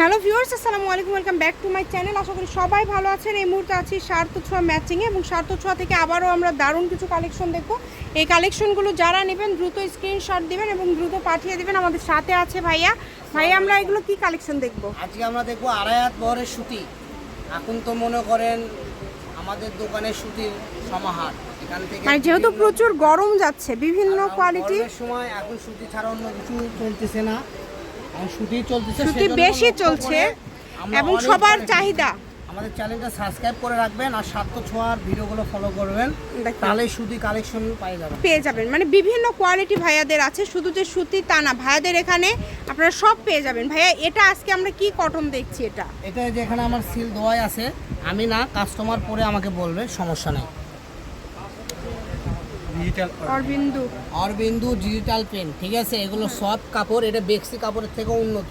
Hello viewers আসসালামু আলাইকুম welcome back to my channel আশা করি সবাই ভালো আছেন। এই মুহূর্তে আছি সার্থ ছোঁয়া ম্যাচিংয়ে এবং সার্থ ছোঁয়া থেকে আবারও আমরা দারুণ কিছু কালেকশন দেখব। এই কালেকশনগুলো যারা নেবেন দ্রুত স্ক্রিনশট দিবেন এবং দ্রুত পাঠিয়ে দিবেন আমাদের সাথে আছে ভাইয়া। ভাইয়া আমরা এগুলো কি কালেকশন দেখব? আজকে আমরা দেখব আড়াই হাত বহরের সুতি। এখন তো মনে করেন আমাদের দোকানের সুতির সমাহার। এখান থেকে মানে যেহেতু প্রচুর গরম যাচ্ছে বিভিন্ন কোয়ালিটি সময় এখন সুতি ছাড়া অন্য কিছু চলতেছে না। সুতি বেশি চলছে এবং সবার চাহিদা। আমাদের চ্যানেলটা সাবস্ক্রাইব করে রাখবেন আর সাত্য ছোঁয়ার ভিডিওগুলো ফলো করবেন। তাহলে সুতি কালেকশন পাই যাবেন পেয়ে যাবেন। মানে বিভিন্ন কোয়ালিটি ভাইয়াদের আছে শুধু যে সুতি তা না ভাইয়াদের এখানে আপনারা সব পেয়ে যাবেন। ভাইয়া এটা আজকে আমরা কি কটন দেখছি এটা? এটা যেখানে আমার সিল দোয়াই আছে আমি না কাস্টমার পরে আমাকে বলবে সমস্যা নেই। Digital Arabindu. Arabindu digital pen ঠিক আছে? এগুলো সব কাপড় এটা বেক্সি কাপড়ের থেকে উন্নত।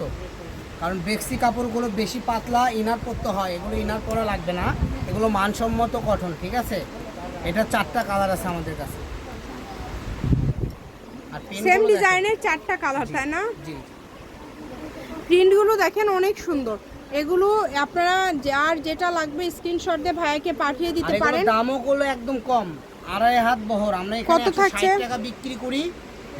কারণ বেক্সি কাপড়গুলো বেশি পাতলা ইনার পরতে হয় এগুলো ইনার পরা লাগবে না। এগুলো মানসম্মত কটন ঠিক আছে? এটা চারটা কালার আছে আমাদের কাছে। আর সেম ডিজাইনের চারটা কালার তাই না? জি প্রিন্টগুলো দেখেন অনেক সুন্দর। এগুলো আপনারা যার যেটা লাগবে স্ক্রিনশট দিয়ে ভাইয়াকে পাঠিয়ে দিতে পারেন। দামও করল একদম কম। আড়াই হাত বহর। আমরা এখানে কত থাকছে? টাকা বিক্রি করি।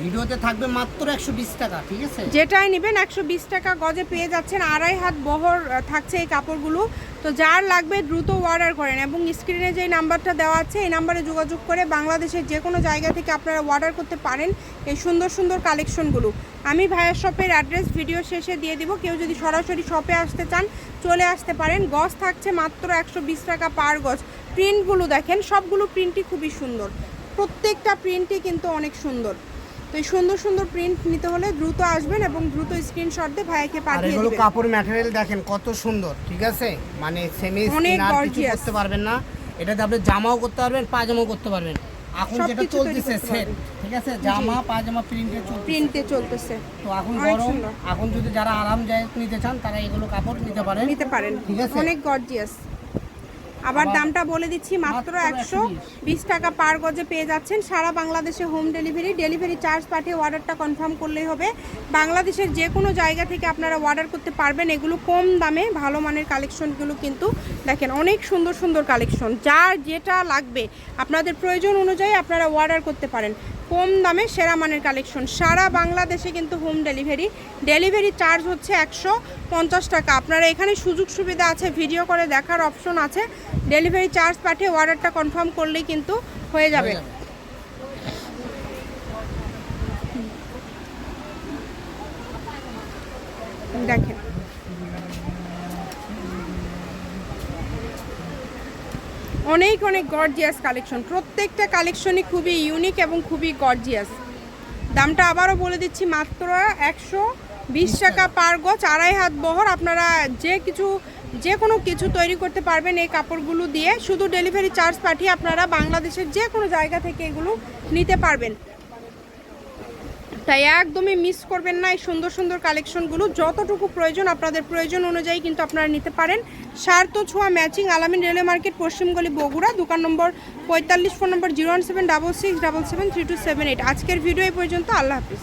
ভিডিওতে থাকবে মাত্র একশো বিশ টাকা ঠিক আছে? যেটাই নেবেন একশো বিশ টাকা গজে পেয়ে যাচ্ছেন। আড়াই হাত বহর থাকছে এই কাপড়গুলো। তো যার লাগবে দ্রুত অর্ডার করেন এবং স্ক্রিনে যে নাম্বারটা দেওয়া আছে এই নাম্বারে যোগাযোগ করে বাংলাদেশের যে কোনো জায়গা থেকে আপনারা অর্ডার করতে পারেন এই সুন্দর সুন্দর কালেকশনগুলো আমি ভাইয়ের শপের অ্যাড্রেস ভিডিও শেষে দিয়ে দিব। কেউ যদি সরাসরি শপে আসতে চান চলে আসতে পারেন। গজ থাকছে মাত্র একশো বিশ টাকা পার গজ। প্রিন্টগুলো দেখেন সবগুলো প্রিন্টই খুবই সুন্দর। প্রত্যেকটা প্রিন্টই কিন্তু অনেক সুন্দর। তো এই সুন্দর সুন্দর প্রিন্ট নিতে হলে দ্রুত আসবেন এবং দ্রুত স্ক্রিনশট দিয়ে ভাইকে পাঠিয়ে এগুলো দিবেন। কাপড় ম্যাটেরিয়াল দেখেন কত সুন্দর ঠিক আছে? মানে সেমি স্কিন আর কিছু করতে পারবেন না। এটাতে আপনি জামাও করতে পারবেন পাজামাও করতে পারবেন। এখন যেটা চলতেছে সেট ঠিক আছে? জামা পাজামা প্রিন্টে চলছে প্রিন্টে চলতেছে। তো এখন গরম এখন যদি যারা আরামদায়ক নিতে চান তারা এগুলো কাপড় নিতে পারেন। নিতে পারেন। ঠিক আছে। অনেক গর্জিয়াস আবার দামটা বলে দিচ্ছি মাত্র মাত্র একশো বিশ টাকা পার গজে পেয়ে যাচ্ছেন। সারা বাংলাদেশে হোম ডেলিভারি ডেলিভারি চার্জ পাঠিয়ে অর্ডারটা কনফার্ম করলেই হবে। বাংলাদেশের যে কোনো জায়গা থেকে আপনারা অর্ডার করতে পারবেন। এগুলো কম দামে ভালো মানের কালেকশনগুলো কিন্তু দেখেন অনেক সুন্দর সুন্দর কালেকশন যার যেটা লাগবে আপনাদের প্রয়োজন অনুযায়ী আপনারা অর্ডার করতে পারেন। কম দামে সেরা মানের কালেকশন। সারা বাংলাদেশে কিন্তু হোম ডেলিভারি ডেলিভারি চার্জ হচ্ছে একশো পঞ্চাশ টাকা। আপনারা এখানে সুযোগ সুবিধা আছে ভিডিও করে দেখার অপশন আছে। ডেলিভারি চার্জ পাঠিয়ে অর্ডারটা কনফার্ম করলেই কিন্তু হয়ে যাবে। হয়ে যাবে। দেখেন। অনেক অনেক গর্জিয়াস কালেকশন প্রত্যেকটা কালেকশনই খুবই ইউনিক এবং খুবই গর্জিয়াস দামটা আবারও বলে দিচ্ছি মাত্র একশো বিশ টাকা পার গজ আড়াই হাত বহর। আপনারা যে কিছু যে কোনো কিছু তৈরি করতে পারবেন এই কাপড়গুলো দিয়ে। শুধু ডেলিভারি চার্জ পাঠিয়ে আপনারা বাংলাদেশের যে কোনো জায়গা থেকে এগুলো নিতে পারবেন। তাই একদমই মিস করবেন না এই সুন্দর সুন্দর কালেকশনগুলো যতটুকু প্রয়োজন আপনাদের প্রয়োজন অনুযায়ী কিন্তু আপনারা নিতে পারেন। সার্থ ছোঁয়া ম্যাচিং আলামিন রেলওয়ে মার্কেট পশ্চিমগলি বগুড়া, দোকান নম্বর পঁয়তাল্লিশ, phone number zero one seven double six double seven three two seven eight. আজকের ভিডিও এই পর্যন্ত, আল্লাহ হাফিজ।